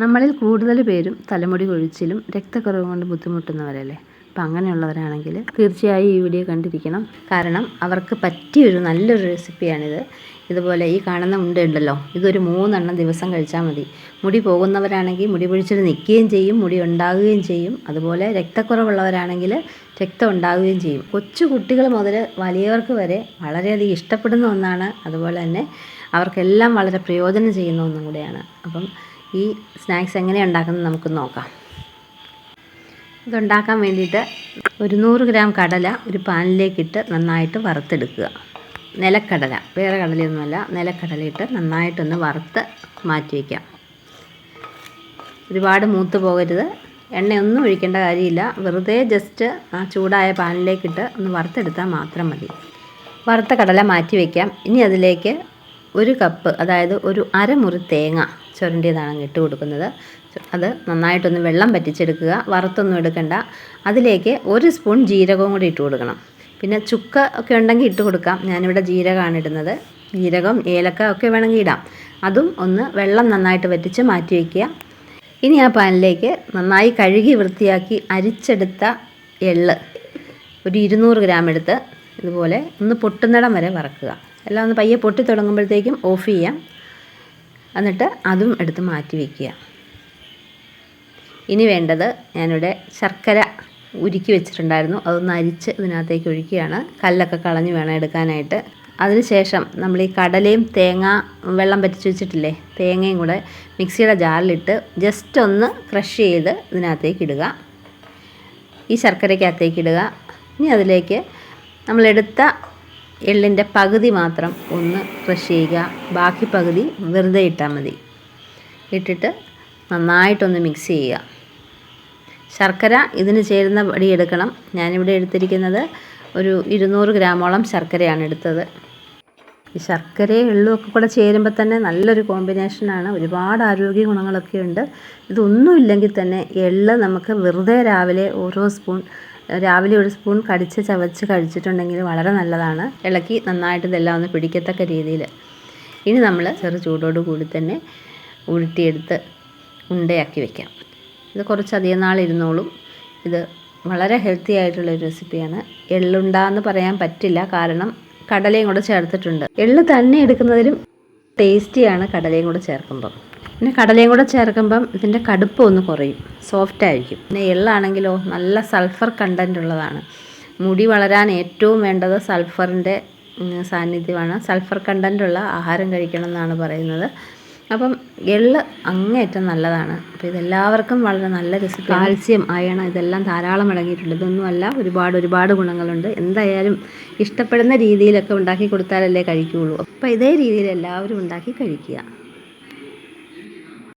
നമ്മളിൽ കൂടുതൽ പേരും തലമുടി കൊഴിച്ചിലും രക്തക്കുറവും കൊണ്ട് ബുദ്ധിമുട്ടുന്നവരല്ലേ? അപ്പം അങ്ങനെയുള്ളവരാണെങ്കിൽ തീർച്ചയായും ഈ വീഡിയോ കണ്ടിരിക്കണം. കാരണം അവർക്ക് പറ്റിയൊരു നല്ലൊരു റെസിപ്പിയാണിത്. ഇതുപോലെ ഈ കാണുന്ന ഉണ്ട ഉണ്ടല്ലോ ഇതൊരു മൂന്നെണ്ണം ദിവസം കഴിച്ചാൽ മതി. മുടി പോകുന്നവരാണെങ്കിൽ മുടി പൊഴിച്ചിൽ നിൽക്കുകയും ചെയ്യും മുടി ഉണ്ടാകുകയും ചെയ്യും. അതുപോലെ രക്തക്കുറവുള്ളവരാണെങ്കിൽ രക്തം ഉണ്ടാകുകയും ചെയ്യും. കൊച്ചു കുട്ടികൾ മുതൽ വലിയവർക്ക് വരെ വളരെയധികം ഇഷ്ടപ്പെടുന്ന ഒന്നാണ്. അതുപോലെ തന്നെ അവർക്കെല്ലാം വളരെ പ്രയോജനം ചെയ്യുന്ന ഒന്നും കൂടെയാണ്. അപ്പം ഈ സ്നാക്സ് എങ്ങനെ ഉണ്ടാക്കുന്നത് നമുക്ക് നോക്കാം. ഇതുണ്ടാക്കാൻ വേണ്ടിയിട്ട് ഒരു നൂറ് ഗ്രാം കടല ഒരു പാനിലേക്കിട്ട് നന്നായിട്ട് വറുത്തെടുക്കുക. നിലക്കടല വേറെ കടലയൊന്നുമല്ല നിലക്കടലയിട്ട് നന്നായിട്ടൊന്ന് വറുത്ത് മാറ്റി വയ്ക്കാം. ഒരുപാട് മൂത്ത് പോകരുത്. എണ്ണയൊന്നും ഒഴിക്കേണ്ട കാര്യമില്ല. വെറുതെ ജസ്റ്റ് ആ ചൂടായ പാനിലേക്കിട്ട് ഒന്ന് വറുത്തെടുത്താൽ മാത്രം മതി. വറുത്ത കടല മാറ്റി വയ്ക്കാം. ഇനി അതിലേക്ക് ഒരു കപ്പ് അതായത് ഒരു അരമുറി തേങ്ങ ചുരണ്ടിയതാണ് ഇട്ട് കൊടുക്കുന്നത്. അത് നന്നായിട്ടൊന്ന് വെള്ളം പറ്റിച്ചെടുക്കുക വറുത്തൊന്നും എടുക്കണ്ട. അതിലേക്ക് ഒരു സ്പൂൺ ജീരകവും കൂടി ഇട്ട് കൊടുക്കണം. പിന്നെ ചുക്ക ഒക്കെ ഉണ്ടെങ്കിൽ ഇട്ട് കൊടുക്കാം. ഞാനിവിടെ ജീരകമാണ് ഇടുന്നത്. ജീരകം ഏലക്ക ഒക്കെ വേണമെങ്കിൽ ഇടാം. അതും ഒന്ന് വെള്ളം നന്നായിട്ട് വറ്റിച്ച് മാറ്റി വയ്ക്കുക. ഇനി ആ പാനിലേക്ക് നന്നായി കഴുകി വൃത്തിയാക്കി അരിച്ചെടുത്ത എള്ള് ഒരു ഇരുന്നൂറ് ഗ്രാം എടുത്ത് ഇതുപോലെ ഒന്ന് പൊട്ടുന്നിടം വരെ വറക്കുക. എല്ലാം ഒന്ന് പയ്യെ പൊട്ടി തുടങ്ങുമ്പോഴത്തേക്കും ഓഫ് ചെയ്യാം. എന്നിട്ട് അതും എടുത്ത് മാറ്റി വയ്ക്കുക ഇനി വേണ്ടത് ഞാനിവിടെ ശർക്കര ഉരുക്കി വെച്ചിട്ടുണ്ടായിരുന്നു. അതൊന്ന് അരിച്ച് ഇതിനകത്തേക്ക് ഒഴിക്കുകയാണ്. കല്ലൊക്കെ കളഞ്ഞ് വേണം എടുക്കാനായിട്ട്. അതിനുശേഷം നമ്മൾ ഈ കടലയും തേങ്ങ വെള്ളം പറ്റിച്ച് വെച്ചിട്ടില്ലേ തേങ്ങയും കൂടെ മിക്സിയുടെ ജാറിലിട്ട് ജസ്റ്റ് ഒന്ന് ക്രഷ് ചെയ്ത് ഇതിനകത്തേക്ക് ഇടുക. ഈ ശർക്കരയ്ക്കകത്തേക്ക് ഇടുക. ഇനി അതിലേക്ക് നമ്മളെടുത്ത എള്ളിന്റെ പകുതി മാത്രം ഒന്ന് ക്രഷ് ചെയ്യുക. ബാക്കി പകുതി വെറുതെ ഇട്ടാൽ മതി. ഇട്ടിട്ട് നന്നായിട്ടൊന്ന് മിക്സ് ചെയ്യുക. ശർക്കര ഇതിന് ചേരുന്ന പടി എടുക്കണം. ഞാനിവിടെ എടുത്തിരിക്കുന്നത് ഒരു ഇരുന്നൂറ് ഗ്രാമോളം ശർക്കരയാണ് എടുത്തത്. ഈ ശർക്കരയും എള്ളും ഒക്കെ കൂടെ ചേരുമ്പോൾ തന്നെ നല്ലൊരു കോമ്പിനേഷനാണ് ഒരുപാട് ആരോഗ്യ ഗുണങ്ങളൊക്കെ ഉണ്ട്. ഇതൊന്നും ഇല്ലെങ്കിൽ തന്നെ എള്ള് നമുക്ക് വെറുതെ രാവിലെ ഓരോ സ്പൂൺ രാവിലെ ഒരു സ്പൂൺ കടിച്ച് ചവച്ച് കഴിച്ചിട്ടുണ്ടെങ്കിൽ വളരെ നല്ലതാണ്. ഇളക്കി നന്നായിട്ട് ഇതെല്ലാം ഒന്ന് പിടിക്കത്തക്ക രീതിയിൽ. ഇനി നമ്മൾ ചെറു ചൂടോട് കൂടി തന്നെ ഉരുട്ടിയെടുത്ത് ഉണ്ടയാക്കി വെക്കാം. ഇത് കുറച്ചധികം നാളിരുന്നോളും ഇത് വളരെ ഹെൽത്തി ആയിട്ടുള്ള ഒരു റെസിപ്പിയാണ്. എള്ളുണ്ട എന്ന് പറയാൻ പറ്റില്ല. കാരണം കടലയും കൂടെ ചേർത്തിട്ടുണ്ട്. എള്ള് തന്നെ എടുക്കുന്നതിലും ടേസ്റ്റിയാണ് കടലയും കൂടെ ചേർക്കുമ്പം. പിന്നെ കടലയും കൂടെ ചേർക്കുമ്പം ഇതിന്റെ കടുപ്പ് ഒന്ന് കുറയും. സോഫ്റ്റ് ആയിരിക്കും. പിന്നെ എള്ളാണെങ്കിലോ നല്ല സൾഫർ കണ്ടന്റ് ഉള്ളതാണ്. മുടി വളരാൻ ഏറ്റവും വേണ്ടത് സൾഫറിന്റെ സാന്നിധ്യമാണ്. സൾഫർ കണ്ടന്റുള്ള ആഹാരം കഴിക്കണം എന്നാണ് പറയുന്നത്. അപ്പം എള്ള് അങ്ങേയറ്റം നല്ലതാണ്. അപ്പോൾ ഇതെല്ലാവർക്കും വളരെ നല്ല രസം കാൽസ്യം അയൺ ഇതെല്ലാം ധാരാളം അടങ്ങിയിട്ടുണ്ട് ഇതൊന്നുമല്ല ഒരുപാട് ഒരുപാട് ഗുണങ്ങളുണ്ട്. എന്തായാലും ഇഷ്ടപ്പെടുന്ന രീതിയിലൊക്കെ ഉണ്ടാക്കി കൊടുത്താലല്ലേ കഴിക്കുകയുള്ളൂ അപ്പോൾ ഇതേ രീതിയിൽ എല്ലാവരും ഉണ്ടാക്കി കഴിക്കുക.